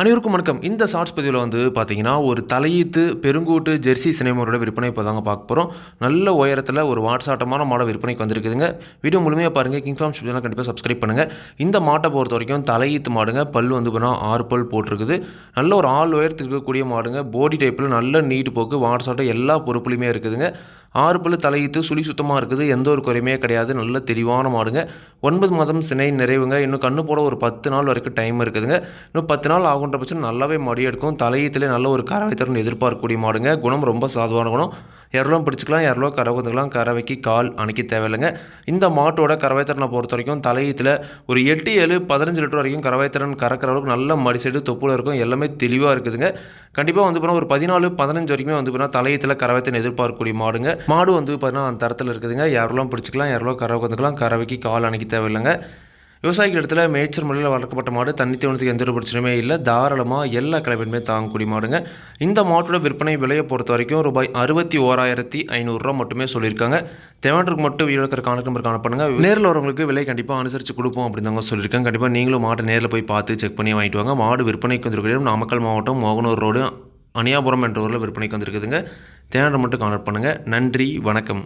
அனைவருக்கும் வணக்கம். இந்த ஷார்ட்ஸ் பதிவில் வந்து பார்த்தீங்கன்னா ஒரு தலையீத்து பெருங்கூட்டு ஜெர்சி சினிமாவோட விற்பனை இப்போ தாங்க பார்க்க போகிறோம் நல்ல உயரத்தில் ஒரு வாட்ஸாட்டமான மாடல் விற்பனைக்கு வந்திருக்குதுங்க. வீடியோ முழுமையாக பாருங்கள் கிங் ஃபார்ம் ஷிப்லாம் கண்டிப்பாக சப்ஸ்கிரைப் பண்ணுங்கள் இந்த மாட்டை பொறுத்த வரைக்கும் தலையீத்து மாடுங்க. பல் வந்து பார்த்தீங்கன்னா ஆறு பல் போட்டிருக்குது. நல்ல ஒரு ஆள் உயரத்துக்கு இருக்கக்கூடிய மாடுங்க. போடி டைப்பில் நல்ல நீட்டு போக்கு. வாட்ஸாட்டம் எல்லா பொறுப்புலையுமே இருக்குதுங்க. ஆறு பல்லு தலையிட்டு சுழி சுத்தமாக இருக்குது. எந்த ஒரு குறையுமே கிடையாது. நல்ல தெளிவான மாடுங்க. ஒன்பது மாதம் சினை நிறைவுங்க. இன்னும் கண்ணு போட ஒரு பத்து நாள் வரைக்கும் டைம் இருக்குதுங்க. இன்னும் பத்து நாள் ஆகுன்ற பட்சம் நல்லாவே மடி எடுக்கும். தலையீத்திலே நல்ல ஒரு கறவை தரணும் எதிர்பார்க்கக்கூடிய மாடுங்க. குணம் ரொம்ப சாதுவான குணம். இரலாம் பிடிச்சிக்கலாம் இரலோ கரை வந்துக்கலாம் கறவைக்கு கால் அணைக்க தேவையில்லைங்க. இந்த மாட்டோட கறவை திறனை பொறுத்த வரைக்கும் தலையீத்தில் ஒரு எட்டு ஏழு பதினஞ்சு லிட்டர் வரைக்கும் கறவை திறன் கறக்கிற அளவுக்கு நல்ல மடி சைடு தொப்புல இருக்கும். எல்லாமே தெளிவாக இருக்குதுங்க. கண்டிப்பாக வந்து பார்த்தீங்கன்னா ஒரு பதினாலு பதினஞ்சு வரைக்குமே வந்து பார்த்தீங்கன்னா தலையத்தில் கறவைத்தின் எதிர்பார்க்கக்கூடிய மாடுங்க. மாடு வந்து பார்த்தீங்கன்னா அந்த தரத்தில் இருக்குதுங்க. யாரெல்லாம் பிடிச்சிக்கலாம் யாரெல்லாம் கறவை வந்துக்கலாம் கறவைக்கு கால் அணைக்க தேவையில்லைங்க. விவசாயிகள் இடத்துல மேய்ச்சல் முறையில் வளர்க்கப்பட்ட மாடு தண்ணி தீவனத்துக்கு எந்த ஒரு பிரச்சனையுமே இல்லை. தாராளமாக எல்லா கிளம்பியுமே தாங்கக்கூடிய மாடுங்க. இந்த மாட்டோட விற்பனை விலையை பொறுத்த வரைக்கும் ரூபாய் அறுபத்தி ஓராயிரத்தி ஐநூறுரூவா மட்டுமே சொல்லியிருக்காங்க. தேவனருக்கு மட்டும் வீடுக்கிற கணக்கு நம்பர் காணப்படுங்க நேரில் வரவங்களுக்கு விலை கண்டிப்பாக அனுசரித்து கொடுப்போம் அப்படின்னு தாங்க சொல்லியிருக்கேன் கண்டிப்பாக நீங்களும் மாட்டை நேரில் போய் பார்த்து செக் பண்ணி வாங்கிட்டு வாங்க. மாடு விற்பனைக்கு வந்திருக்கிற நாமக்கல் மாவட்டம் மோகனூர் ரோடு அணியாபுரம் என்ற ஊரில் விற்பனைக்கு வந்திருக்குதுங்க. தேனரை மட்டும் கான்டாக்ட் பண்ணுங்கள் நன்றி வணக்கம்.